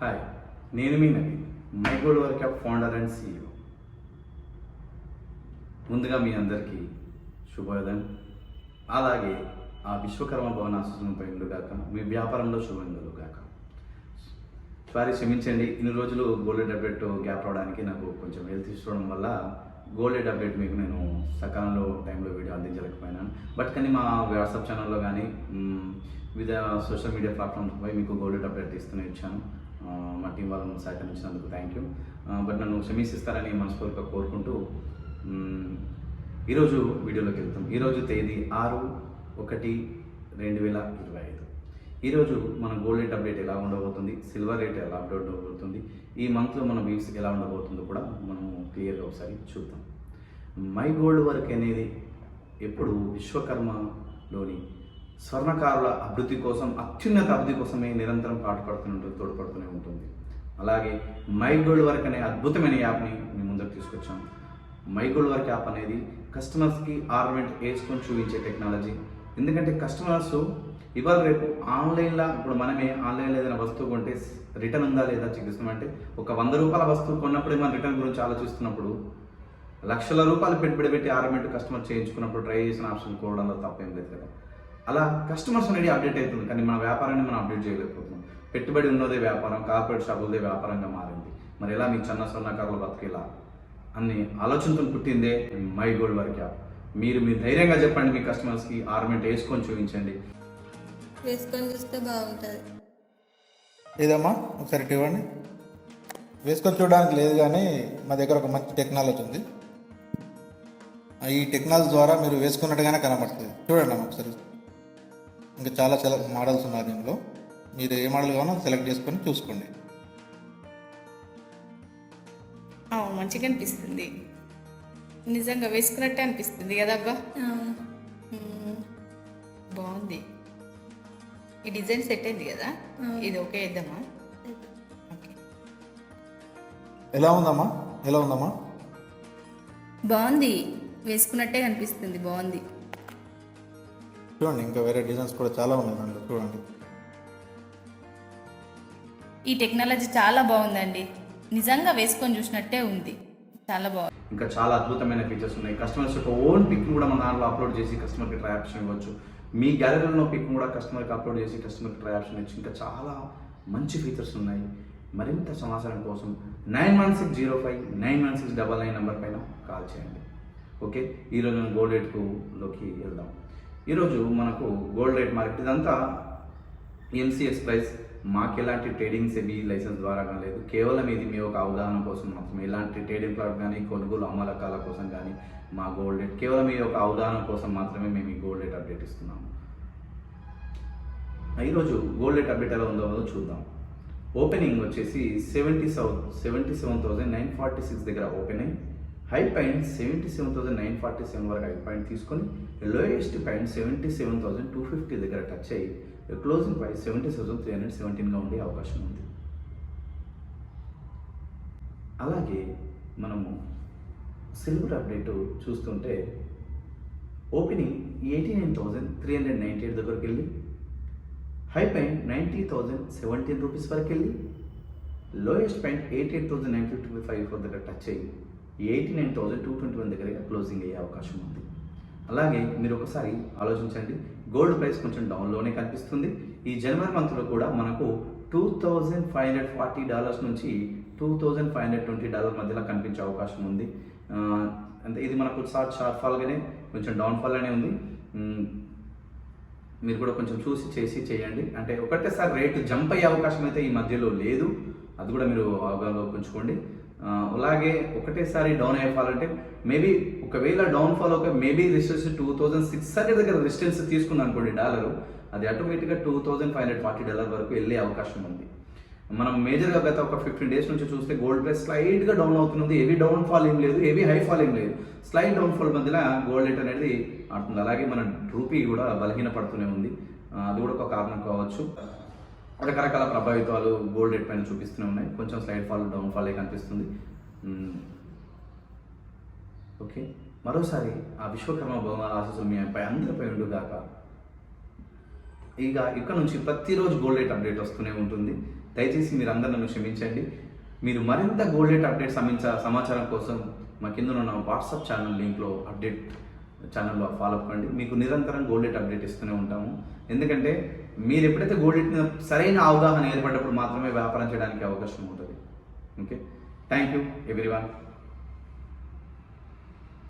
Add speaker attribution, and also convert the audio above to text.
Speaker 1: Hi నేను మీ Naveen my gold work app founder and CEO ముందుగా మీ అందరికీ శుభోదయం. అలాగే ఆ విశ్వకర్మ భవన ఆశీస్సులపై గాక మీ వ్యాపారంలో శుభంగా గాక. సారీ క్షమించండి ఇన్ని రోజులు గోల్డెడ్ అప్డేట్ గ్యాప్ రావడానికి నాకు కొంచెం హెల్త్ ఇష్యూ వల్ల గోల్డెడ్ అప్డేట్ మీకు నేను సకాలంలో టైంలో వీడియో అందించలేకపోయినాను. బట్ కానీ మా వాట్సాప్ ఛానల్లో కానీ వివిధ సోషల్ మీడియా ప్లాట్ఫామ్స్పై మీకు గోల్డెడ్ అప్డేట్ ఇస్తూనే ఇచ్చాను మా టీం వాళ్ళను సహకరించినందుకు థ్యాంక్ యూ బట్ నన్ను క్షమిస్తారని మనస్ఫూర్తిగా కోరుకుంటూ ఈరోజు వీడియోలోకి వెళ్తాం. ఈరోజు తేదీ ఆరు ఒకటి రెండు వేల ఇరవై ఐదు. ఈరోజు మన గోల్డ్ రేట్ అప్డేట్ ఎలా ఉండబోతుంది? సిల్వర్ రేట్ ఎలా అప్డేట్ ఉండబోతుంది? ఈ మంత్లో మన వ్యూస్ ఎలా ఉండబోతుందో కూడా మనం క్లియర్గా ఒకసారి చూద్దాం. మై గోల్డ్ వర్క్ అనేది ఎప్పుడు విశ్వకర్మలోని స్వర్ణకారుల అభివృద్ధి కోసం అత్యున్నత అభివృద్ధి కోసమే నిరంతరం పాటుపడుతున్నట్టు తోడ్పడుతూనే ఉంటుంది. అలాగే మై గోల్డ్ వర్క్ అనే అద్భుతమైన యాప్ని మీ ముందరకు తీసుకొచ్చాం. మై గోల్డ్ వర్క్ యాప్ అనేది కస్టమర్స్కి ఆర్నమెంట్ వేసుకొని చూపించే టెక్నాలజీ. ఎందుకంటే కస్టమర్స్ ఇవాళ రేపు ఆన్లైన్లో ఇప్పుడు మనమే ఆన్లైన్లో ఏదైనా వస్తువు కొంటే రిటర్న్ ఉందా లేదా చెక్ ఒక వంద రూపాయల వస్తువు కొన్నప్పుడే మనం రిటర్న్ గురించి ఆలోచిస్తున్నప్పుడు లక్షల రూపాయలు పెట్టుబడి పెట్టి ఆర్మెంట్ కస్టమర్ చేయించుకున్నప్పుడు ట్రై చేసిన ఆప్షన్ కోవడంలో తప్పేం లేదు కదా. అలా కస్టమర్స్ అనేది అప్డేట్ అవుతుంది. కానీ మన వ్యాపారాన్ని మనం అప్డేట్ చేయలేకపోతున్నాం. పెట్టుబడి ఉన్నదే వ్యాపారం కార్పొరేట్ షాపులదే వ్యాపారంగా మారింది. మరి ఎలా మీ చిన్న సన్నకారుల బతికేలా అన్ని ఆలోచనతో పుట్టిందే మై గోల్డ్ వర్క్ యాప్ మీరు మీరు ధైర్యంగా చెప్పండి మీ కస్టమర్స్కి ఆర్నమెంట్ వేసుకొని చూపించండి.
Speaker 2: వేసుకొని చూస్తే బాగుంటుంది.
Speaker 3: ఏదమ్మా ఒకసారి ఇవ్వండి. వేసుకొని చూడడానికి లేదు కానీ మా దగ్గర ఒక మంచి టెక్నాలజీ ఉంది. ఆ ఈ టెక్నాలజీ ద్వారా మీరు వేసుకున్నట్టుగానే కనబడుతుంది. చూడండి అమ్మా ఒకసారి. ఇంకా చాలా చాలా మోడల్స్ ఉన్నాయి దీనిలో మీరు ఏ మోడల్ కావాలో సెలెక్ట్ చేసుకొని చూసుకోండి.
Speaker 4: మంచిగా అనిపిస్తుంది. నిజంగా వేసుకున్నట్టే అనిపిస్తుంది కదా అబ్బా. బాగుంది. ఈ డిజైన్ సెట్ అయింది కదా? ఇది ఓకే వేద్దామా ఓకే.
Speaker 3: ఎలా ఉందమ్మా? ఎలా ఉందమ్మా?
Speaker 2: బాగుంది. వేసుకున్నట్టే కనిపిస్తుంది బాగుంది.
Speaker 3: చూడండి ఇంకా వేరే డిజైన్స్ కూడా చాలా ఉన్నాయి దాంట్లో చూడండి.
Speaker 4: ఈ టెక్నాలజీ చాలా బాగుందండి. నిజంగా వేసుకొని చూసినట్టే ఉంది. చాలా బాగుంది.
Speaker 1: ఇంకా చాలా అద్భుతమైన ఫీచర్స్ ఉన్నాయి. కస్టమర్స్ యొక్క ఓన్ పిక్ కూడా మన దాంట్లో అప్లోడ్ చేసి కస్టమర్కి ట్రై ఆప్షన్ ఇవ్వచ్చు. మీ గ్యాలరీలో పిక్ కూడా కస్టమర్కి అప్లోడ్ చేసి కస్టమర్కి ట్రై ఆప్షన్ ఇచ్చి ఇంకా చాలా మంచి ఫీచర్స్ ఉన్నాయి. మరింత సమాచారం కోసం nine one six zero five nine one six double nine number పైన కాల్ చేయండి. ఓకే? ఈరోజు మనం గోల్డ్ రేట్లోకి వెళ్దాం. ఈరోజు మనకు గోల్డ్ రేట్ మార్కెట్ ఇదంతా ఎంసీఎస్ ప్రైస్ మాకు ఎలాంటి ట్రేడింగ్ సెబీ లైసెన్స్ ద్వారా కానీ లేదు. కేవలం ఇది మీ ఒక అవగాహన కోసం మాత్రమే. ఎలాంటి ట్రేడింగ్ ప్లాట్ కానీ కొనుగోలు అమ్మలకాల కోసం కానీ మా గోల్డ్ రేట్ కేవలం మీ యొక్క అవగాహన కోసం మాత్రమే మేము ఈ గోల్డ్ రేట్ అప్డేట్ ఇస్తున్నాము. ఈరోజు గోల్డ్ రేట్ అప్డేట్ ఎలా ఉందో చూద్దాం. ఓపెనింగ్ వచ్చేసి seventy seven seventy seven thousand nine forty six దగ్గర ఓపెన్ అయ్యి high point seventy seven thousand nine forty seven వరకు హై పాయింట్ తీసుకొని lowest point seventy seven thousand two fifty దగ్గర టచ్ అయ్యి closing price seventy thousand three hundred సెవెంటీన్గా ఉండే అవకాశం ఉంది. అలాగే మనము సిల్వర్ అప్డేట్ చూస్తుంటే opening eighty nine thousand three hundred ninety eight దగ్గరికి వెళ్ళి high point ninety thousand seventeen rupees వరకు వెళ్ళి lowest point eighty eight thousand nine fifty five four దగ్గర టచ్ అయ్యి eighty nine thousand two twenty one దగ్గరగా closing అయ్యే అవకాశం ఉంది. అలాగే మీరు ఒకసారి ఆలోచించండి. గోల్డ్ ప్రైస్ కొంచెం డౌన్లోనే కనిపిస్తుంది. ఈ జనవరి మంత్లో కూడా మనకు two thousand five hundred forty dollars నుంచి two thousand five hundred twenty dollar మధ్యలో కనిపించే అవకాశం ఉంది. అంటే ఇది మనకు షార్ట్ షార్ట్ ఫాల్గానే కొంచెం డౌన్ఫాల్ అనే ఉంది మీరు కూడా కొంచెం చూసి చేసి చేయండి. అంటే ఒకటేసారి రేటు జంప్ అయ్యే అవకాశం అయితే ఈ మధ్యలో లేదు. అది కూడా మీరు అవగాహనలో ఉంచుకోండి. అలాగే ఒకటేసారి డౌన్ అయ్యాలంటే మేబీ ఒకవేళ డౌన్ ఫాల్ ఒక maybe resistance two thousand six hundred దగ్గర రిజిస్టెన్స్ తీసుకుంది అనుకోండి డాలర్ అది ఆటోమేటిక్గా two thousand five hundred forty dollar వరకు వెళ్ళే అవకాశం ఉంది. మనం మేజర్గా గత ఒక ఫిఫ్టీన్ డేస్ నుంచి చూస్తే గోల్డ్ ప్రైస్ స్లైడ్గా డౌన్ అవుతుంది ఏవి డౌన్ ఫాల్ ఏం లేదు ఏవి హై ఫాల్ ఏం లేదు. స్లైడ్ డౌన్ ఫాల్ మధ్యలో గోల్డ్ రేట్ అనేది ఆడుతుంది. అలాగే మన రూపీ కూడా బలహీన పడుతూనే ఉంది అది కూడా ఒక కారణం కావచ్చు. రకరకాల ప్రభావితాలు గోల్డ్ రేట్ పైన చూపిస్తూనే ఉన్నాయి. కొంచెం స్లైడ్ ఫాల్ డౌన్ ఫాల్ కనిపిస్తుంది. ఓకే. మరోసారి ఆ విశ్వకర్మ భవనాల ఆశీస్సులు మీ అందరిపై ఉండుగాక ఇక ఇక్కడ నుంచి ప్రతిరోజు గోల్డ్ రేట్ అప్డేట్ వస్తూనే ఉంటుంది. దయచేసి మీరు అందరూ నన్ను క్షమించండి. మీరు మరింత గోల్డ్ రేట్ అప్డేట్ సమించ సమాచారం కోసం మా కింద ఉన్న వాట్సాప్ ఛానల్ లింక్లో అప్డేట్ ఛానల్లో ఫాలో అవ్వండి మీకు నిరంతరం గోల్డ్ రేట్ అప్డేట్ ఇస్తూనే ఉంటాము. ఎందుకంటే మీరు ఎప్పుడైతే గోల్డ్ రేట్ మీద సరైన అవగాహన ఏర్పడినప్పుడు మాత్రమే వ్యాపారం చేయడానికి అవకాశం ఉంటుంది. Okay thank you everyone